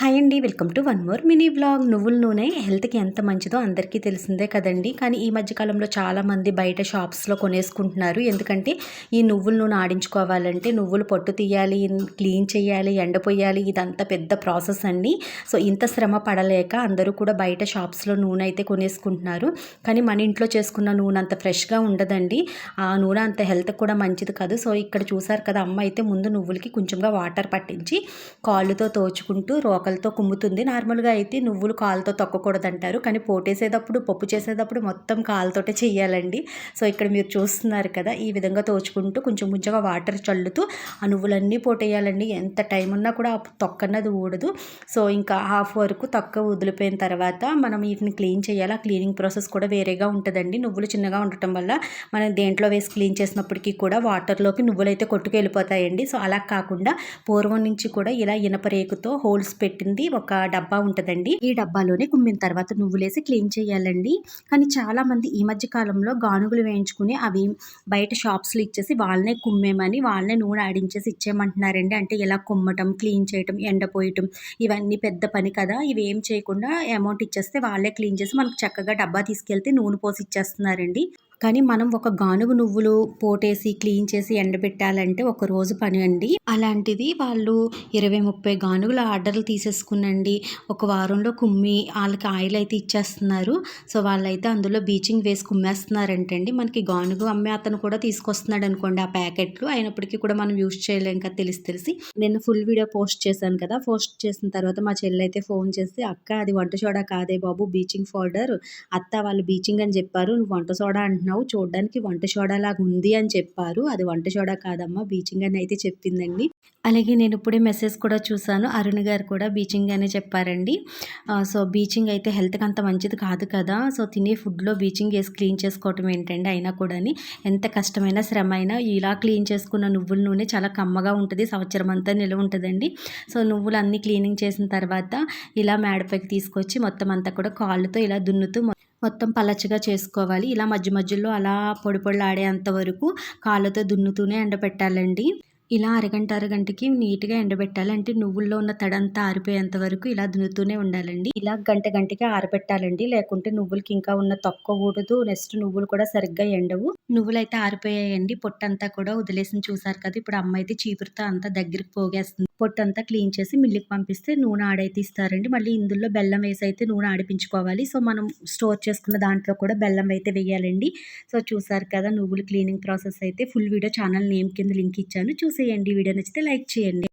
Hi అండి welcome to one more mini blog నువ్వుల నూనె హెల్త్కి ఎంత మంచిదో అందరికీ తెలిసిందే కదండి. కానీ ఈ మధ్యకాలంలో చాలామంది బయట షాప్స్లో కొనేసుకుంటున్నారు. ఎందుకంటే ఈ నువ్వుల నూనె ఆడించుకోవాలంటే నువ్వులు పొట్టు తీయాలి క్లీన్ చేయాలి ఎండపోయాలి ఇదంతా పెద్ద ప్రాసెస్ అండి. సో ఇంత శ్రమ పడలేక అందరూ కూడా బయట షాప్స్లో నూనె అయితే కొనేసుకుంటున్నారు. కానీ మన ఇంట్లో చేసుకున్న నూనె అంత ఫ్రెష్గా ఉండదండి. ఆ నూనె అంత హెల్త్ కూడా మంచిది కాదు. సో ఇక్కడ చూసారు కదా అమ్మ అయితే ముందు నువ్వులకి కొంచెంగా వాటర్ పట్టించి కాళ్ళుతో తోచుకుంటూ రోక తొక్కలతో కుమ్ముతుంది. నార్మల్గా అయితే నువ్వులు కాలుతో తొక్కకూడదు అంటారు కానీ పోటేసేటప్పుడు పప్పు చేసేటప్పుడు మొత్తం కాలుతోటే చేయాలండి సో ఇక్కడ మీరు చూస్తున్నారు కదా ఈ విధంగా తోచుకుంటూ కొంచెం కొంచెంగా వాటర్ చల్లుతూ ఆ నువ్వులన్నీ పోటేయాలండి. ఎంత టైం ఉన్నా కూడా ఆ తొక్కన్నది ఊడదు. సో ఇంకా హాఫ్ వరకు తొక్క వదిలిపోయిన తర్వాత మనం వీటిని క్లీన్ చేయాలి. ఆ క్లీనింగ్ ప్రాసెస్ కూడా వేరేగా ఉంటుందండి. నువ్వులు చిన్నగా ఉండటం వల్ల మనం దేంట్లో వేసి క్లీన్ చేసినప్పటికీ కూడా వాటర్లోకి నువ్వులైతే కొట్టుకు వెళ్ళిపోతాయండి సో అలా కాకుండా పూర్వం నుంచి కూడా ఇలా ఇనప రేకుతో హోల్స్ పెట్టి పెట్టింది. ఒక డబ్బా ఉంటుందండి. ఈ డబ్బాలోనే కుమ్మిన తర్వాత నువ్వులేసి క్లీన్ చేయాలండి. కానీ చాలా మంది ఈ మధ్య కాలంలో గానుగులు వేయించుకుని అవి బయట షాప్స్లో ఇచ్చేసి వాళ్ళనే కుమ్మేమని వాళ్ళనే నూనె ఆడించేసి ఇచ్చేయమంటున్నారండి. అంటే ఇలా కుమ్మటం క్లీన్ చేయటం ఎండపోయటం ఇవన్నీ పెద్ద పని కదా. ఇవి ఏం చేయకుండా అమౌంట్ ఇచ్చేస్తే వాళ్ళే క్లీన్ చేసి మనకు చక్కగా డబ్బా తీసుకెళ్తే నూనె పోసి ఇచ్చేస్తున్నారండి. కానీ మనం ఒక గానుగు నువ్వులు పోటేసి క్లీన్ చేసి ఎండబెట్టాలంటే ఒక రోజు పని అండి. అలాంటిది వాళ్ళు ఇరవై ముప్పై గానుగుల ఆర్డర్లు తీసేసుకునండి. ఒక వారంలో కుమ్మి వాళ్ళకి ఆయిల్ అయితే ఇచ్చేస్తున్నారు. సో వాళ్ళైతే అందులో బీచింగ్ వేసి కుమ్మేస్తున్నారంటండి. మనకి గానుగు అమ్మే అతను కూడా తీసుకొస్తున్నాడు అనుకోండి ఆ ప్యాకెట్లు. అయినప్పటికీ కూడా మనం యూస్ చేయలేం కదా తెలిసి తెలిసి. నేను ఫుల్ వీడియో పోస్ట్ చేశాను కదా. పోస్ట్ చేసిన తర్వాత మా చెల్లి అయితే ఫోన్ చేసి అక్క అది వంట సోడా కాదే బాబు బీచింగ్ పౌడర్. అత్త వాళ్ళు బీచింగ్ అని చెప్పారు నువ్వు వంట సోడా అంటున్నావు. చూడడానికి వంట సోడా లాగా ఉంది అని చెప్పారు. అది వంట సోడా కాదమ్మా బీచింగ్ అని అయితే చెప్పిందండి. అలాగే నేను ఇప్పుడే మెసేజ్ కూడా చూసాను అరుణ్ గారు కూడా బీచింగ్ అనే చెప్పారండి. సో బీచింగ్ అయితే హెల్త్కి అంత మంచిది కాదు కదా. సో తినే ఫుడ్లో బీచింగ్ వేసి క్లీన్ చేసుకోవటం ఏంటండి అయినా కూడా ఎంత కష్టమైన శ్రమ అయినా ఇలా క్లీన్ చేసుకున్న నువ్వుల నూనె చాలా కమ్మగా ఉంటుంది. సంవత్సరం అంతా నిల్వ ఉంటుందండి. సో నువ్వులు అన్నీ క్లీనింగ్ చేసిన తర్వాత ఇలా మేడపైకి తీసుకొచ్చి మొత్తం అంతా కూడా కాళ్ళతో ఇలా దున్నుతూ మొత్తం పలచగా చేసుకోవాలి. ఇలా మధ్య మధ్యలో అలా పొడి పొడిలాడేంత వరకు కాళ్ళతో దున్నుతూనే ఎండబెట్టాలండి. ఇలా అరగంట అరగంటకి నీట్గా ఎండబెట్టాలి. అంటే నువ్వుల్లో ఉన్న తడంతా ఆరిపోయేంత వరకు ఇలా దున్నుతూనే ఉండాలండి. ఇలా గంట గంటకి ఆరబెట్టాలండి. లేకుంటే నువ్వులకి ఇంకా ఉన్న తక్కువ ఊడదు. నెక్స్ట్ నువ్వులు కూడా సరిగ్గా ఎండవు. నువ్వులు అయితే ఆరిపోయాయండి. పొట్టంతా కూడా వదిలేసి చూసారు కదా ఇప్పుడు అమ్మ అయితే చీపురుతో అంతా దగ్గరికి పోగేస్తుంది. పొట్టంతా క్లీన్ చేసి మిల్లికి పంపిస్తే నూనె ఆడైతే ఇస్తారండి. మళ్ళీ ఇందులో బెల్లం వేసి అయితే నూనె ఆడిపించుకోవాలి. సో మనం స్టోర్ చేసుకున్న దాంట్లో కూడా బెల్లం అయితే వేయాలండి. సో చూసారు కదా నువ్వులు క్లీనింగ్ ప్రాసెస్ అయితే ఫుల్ వీడియో ఛానల్ నేమ్ కింద లింక్ ఇచ్చాను. చూసేయండి. వీడియో నచ్చితే లైక్ చేయండి.